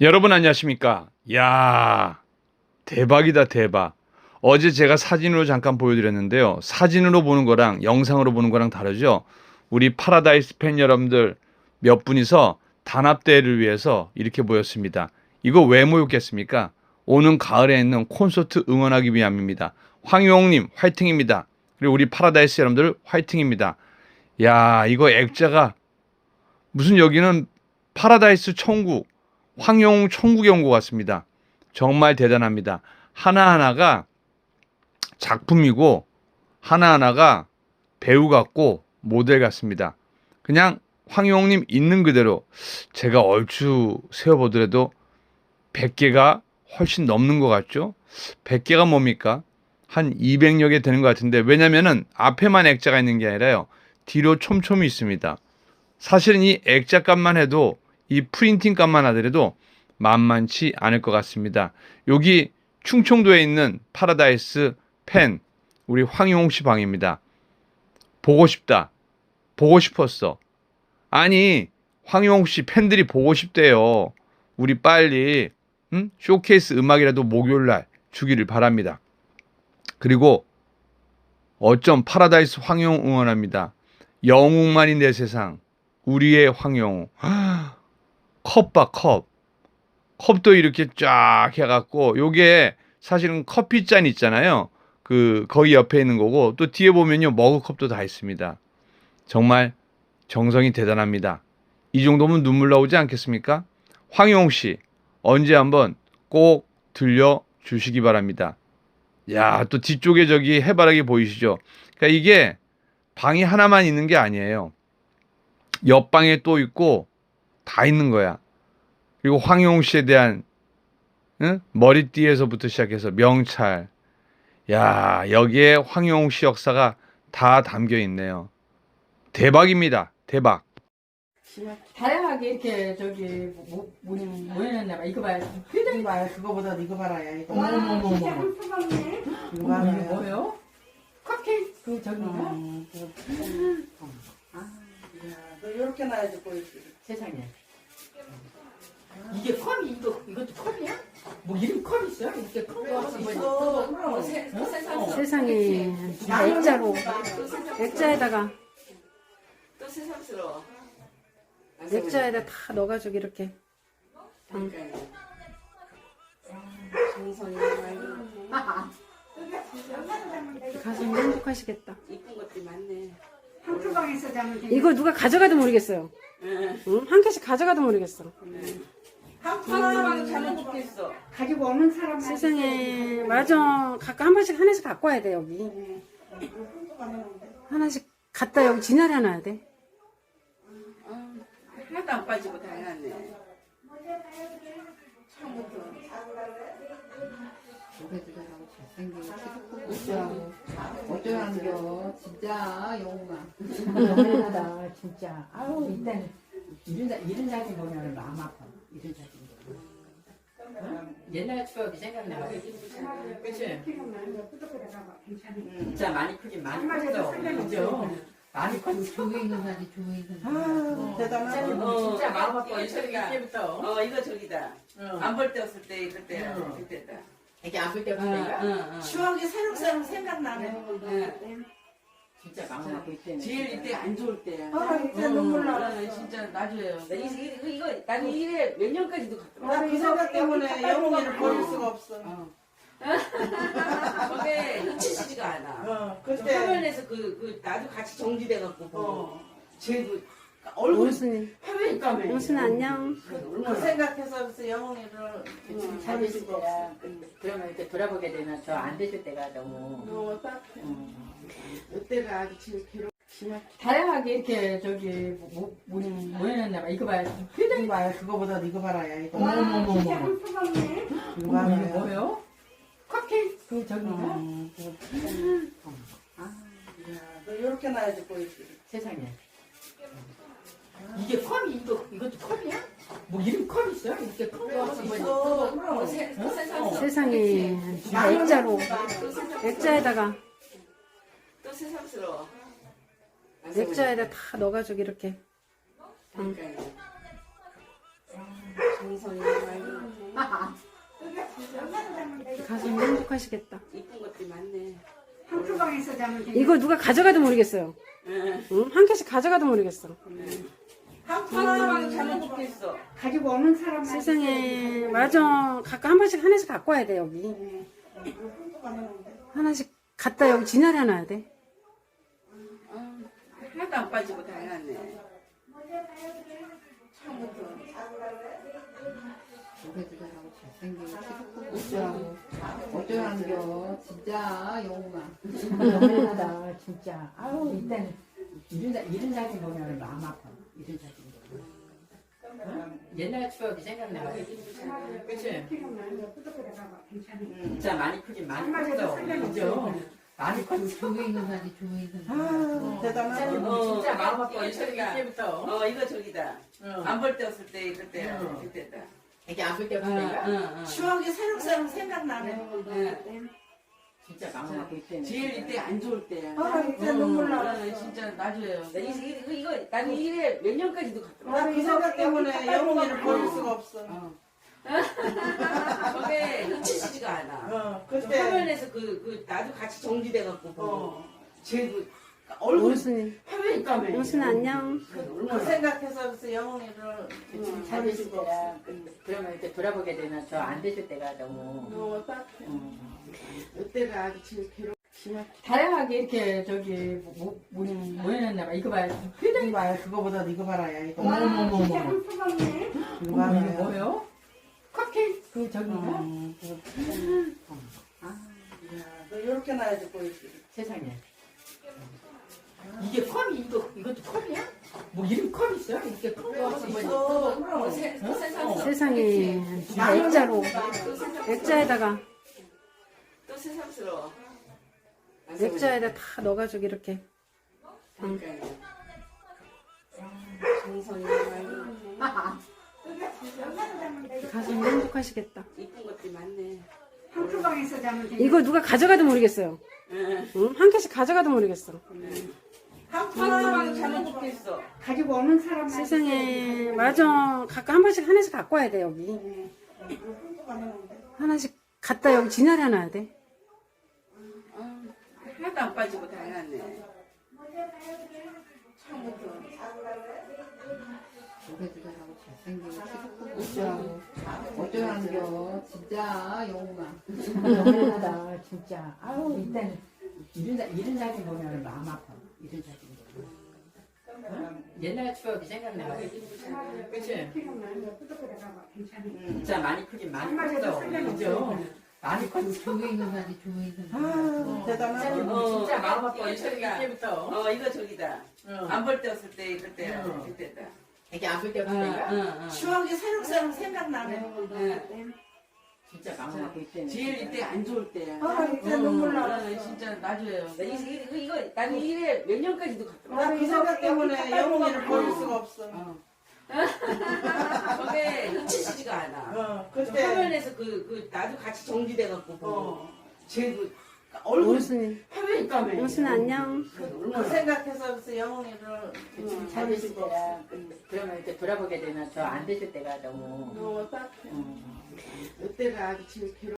여러분 안녕하십니까? 야 대박이다 대박. 어제 제가 사진으로 잠깐 보여드렸는데요. 사진으로 보는 거랑 영상으로 보는 거랑 다르죠? 우리 파라다이스 팬 여러분들 몇 분이서 단합대회를 위해서 이렇게 모였습니다. 이거 왜 모였겠습니까? 오는 가을에 있는 콘서트 응원하기 위함입니다. 황용님 화이팅입니다. 그리고 우리 파라다이스 여러분들 화이팅입니다. 야 이거 액자가 무슨 여기는 파라다이스 천국 황용 것 같습니다. 정말 대단합니다. 하나하나가 작품이고 하나하나가 배우 같고 모델 같습니다. 그냥 황용님 있는 그대로 제가 얼추 세어보더라도 100개가 훨씬 넘는 것 같죠? 100개가 뭡니까? 한 200여 개 되는 것 같은데 왜냐면은 앞에만 액자가 있는 게 아니라요. 뒤로 촘촘히 있습니다. 사실은 이 액자 값만 해도 이 프린팅 값만 하더라도 만만치 않을 것 같습니다. 여기 충청도에 있는 파라다이스 팬 우리 황용홍 씨 방입니다. 보고 싶다. 보고 싶었어. 아니 황용홍 씨 팬들이 보고 싶대요. 우리 빨리 응? 쇼케이스 음악이라도 목요일 날 주기를 바랍니다. 그리고 어쩜 파라다이스 황용 응원합니다. 영웅만이 내 세상 우리의 황용 컵 봐 컵. 컵도 이렇게 쫙 해갖고 요게 사실은 커피잔 있잖아요. 그 거기 옆에 있는 거고 또 뒤에 보면요 머그컵도 다 있습니다. 정말 정성이 대단합니다. 이 정도면 눈물 나오지 않겠습니까? 황용 씨 언제 한번 꼭 들려 주시기 바랍니다. 야 또 뒤쪽에 저기 해바라기 보이시죠? 그러니까 이게 방이 하나만 있는 게 아니에요. 옆방에 또 있고 다 있는 거야. 그리고 황용 씨에 대한 응? 머리띠에서부터 시작해서 명찰. 야, 여기에 황용 씨 역사가 다 담겨 있네요. 대박입니다. 대박. 다양하게 이렇게 저기 뭐, 뭐, 모여놨나 봐. 이거 봐요. 이거 봐요. 그거보다 이거 봐라. 야, 이거. 어머머머머. 이거 이게 봐라. 뭐예요? 컵케이크 그 저기가 음, 그거. 아, 야, 너 이렇게 놔야지 보이지. 세상에. 이게 컵이 이거 이것도 컵이야? 뭐 이름 컵 있어요? 이렇게 컵 있어. 그럼. 어? 세상에 다 액자로 액자에다가 또 새삼스러워. 액자에다 다 넣어가지고 이렇게 정성이 많이 가슴이 행복하시겠다. 이쁜 것들이 많네. 이거 누가 가져가도 모르겠어요. 응? 한 개씩 가져가도 모르겠어. 하나만 잘못 죽겠어. 가지고 오는 사람 세상에 맞아. 각각 한 번씩 하나씩 갖고 와야 돼 여기. 하나씩 갖다 여기 진열해 놔야 돼. 하나도 안 빠지고 다 해놨네. 어쩌란겨 진짜 영웅아 영웅이다 진짜 아우 사- 이런 사진 보면 마음 아파 사진 보면 옛날 추억이 생각나. 그치? 진짜 많이 크긴 많이 컸어. 그죠? 많이 컸어. 조에 있는 조에 있는 아, 대단하다. 어, 진짜 마음 아파. 이때 저기다. 이때부터. 어, 이거 저기다. 어. 안볼 때 없을 때, 그때, 어. 그때다. 이게 안볼 때부터 응, 응, 응. 추억이 새록새록 생각나네. 응. 진짜 이때는. 제일 이때 안 좋을 때야. 아, 이제 눈물 나. 나 진짜 나줘요. 나 이- 이거, 이거, 나는 이래 몇 년까지도 갔더라. 나 그 생각 때문에 영웅이를 버릴 수가 없어. 저게 잊히지가 않아. 어, 그 그때. 화면에서 그, 그, 나도 같이 정지돼갖고 보고. 어. 쟤도 얼굴 화면이 까매. 옹순이 안녕. 그 생각해서 그래서 영웅이를 잘. 때야 그- 그러면 이렇게 돌아보게 되면 저안 됐을 때가 너무 어, 딱. 그때가 아주 제일 괴롭. 다양하게 이렇게 저기 뭐, 뭐, 모여놨나 봐. 이거 봐요. 이거 봐요. 그거보다 이거 봐라. 야, 이거. 어머머머머. 이거 이게 봐라. 뭐예요? 컵케이크 그 저기가 음, 그거. 아, 야, 너 이렇게 놔야지 보이지. 세상에. 컵이 이거 이것도 컵이야? 뭐 이름 컵 있어요? 이렇게 컵 있어. 그럼. 세상에 다 액자로 액자에다가 또 새삼스러워. 액자에다 다 넣어가지고 이렇게 그러니까. 정선이 말고 가슴이 행복하시겠다. 이쁜 것들이 많네. 한 주방에서 자면. 이거 누가 가져가도 모르겠어요. 응. 응? 한 개씩 가져가도 모르겠어. 한 주방에 자면 좋겠어. 가지고 오는 사람만 세상에 맞아. 각각 한 번씩 하나씩 갖고 와야 돼 여기. 하나씩 갖다 여기 진열해 놔야 돼. 아, 하나도 안 빠지고 다 해놨네. 노래도 잘하고 잘생기고 키도 크고 어쩌란겨 진짜 영웅아 너무하다 진짜 아유 일단 이런, 사- 이런 사진 보면 마음 아파 이런 사진 보면 옛날 추억이 생각나 그치? 진짜 많이 크긴 많이 컸어. 그죠? 많이 사진 아, 대단하다. 어, 진짜 마음 아파. 이거 저기다. 이때부터. 어, 이거 저기다. 응. 안볼 때 없을 때 그때 응. 그때다. 이게 아플 때 응, 없을 때가? 응, 응. 추억이 새록새록 생각나네. 응. 진짜 마음 아파 이때는. 제일 이때 안 좋을 때야. 아, 이때 눈물 나. 나 진짜 놔줘요. 나 이거, 이거, 이거 나는 이래 몇 년까지도 갔더라. 나그 생각 때문에 영웅이를 버릴 수가 없어. 저게 잊히지가 않아. 어, 그 그때. 화면에서 그, 그, 나도 같이 정지돼 갖고 보고. 어. 쟤그 얼굴 옹순이. 화면이 까매. 옹순이 안녕. 그 생각해서 그래서 영웅이를 응, 잘 되실 수가 때야. 그- 그러면 이렇게 돌아보게 되면 저 안 되실 때가 너무. 어, 딱. 이때가 아주 제일 괴롭. 다양하게 이렇게 저기 뭐, 뭐, 모여놨나 봐. 이거 봐요. 이거 봐요. 그거보다 이거 봐라 야. 이거. 어머머머머. 이거 봐라. 이게 뭐예요? 컵케이크 그 저기인가? 음, 너 이렇게 놔야지 보이지. 세상에. 이게 컵이 이거 이것도 컵이야? 뭐 이름 컵 있어요? 이렇게 컵 있어. 그럼. 세상에 액자로 액자에다가 또 새삼스러워. 액자에다 다 넣어가지고 이렇게. 그러니까요. 정선이 말고 가슴이 행복하시겠다. 이쁜 것들이 많네. 한 주방에서 자면. 이거 누가 가져가도 모르겠어요. 응. 응? 한 개씩 가져가도 모르겠어. 한 주방에 자면 좋겠어. 가지고 오는 사람만 세상에 맞아. 각각 한 번씩 하나씩 갖고 와야 돼 여기. 하나씩 갖다 여기 진열해 놔야 돼. 아, 하나도 안 빠지고 다 해놨네. 노래도 잘하고 잘생기고 키도 크고 어쩌란겨 진짜 영웅아 너무하다 진짜 아유 일단 이런, 사- 이런 사진 보면 마음 아파 이런 사진 보면 옛날 추억이 생각나 그치? 진짜 많이 크긴 많이 컸어 그죠? 많이 컸어 조에 있는 사진 아, 대단하다. 어, 진짜 마음 아파. 이때부터. 어, 이거 저기다. 응. 안볼 때 없을 때 그때야. 응. 그때다. 이게 아플 때 없을 응, 때가? 응, 응. 추억이 새록새록 생각나네. 응. 진짜 이때는. 제일 이때 안 좋을 때야. 아, 이때 눈물 나. 나 진짜 놔줘요. 나 이거, 이거, 이거 나는 이래 몇 년까지도 갔더라. 나그 생각 때문에 영웅이를 버릴 수가 없어. 저게 잊히지가 않아. 어, 그 그때. 화면에서 그, 그, 나도 같이 정지돼갖고 보고. 어. 쟤그 얼굴 옹순이. 화면이 까매. 옹순이 안녕. 그 생각해서 그래서 영웅이를 잘 되실 때야. 그- 그러면 이렇게 돌아보게 되면 저 안 되실 때가 너무. 어, 딱. 음. 이때가 아주 제일 괴롭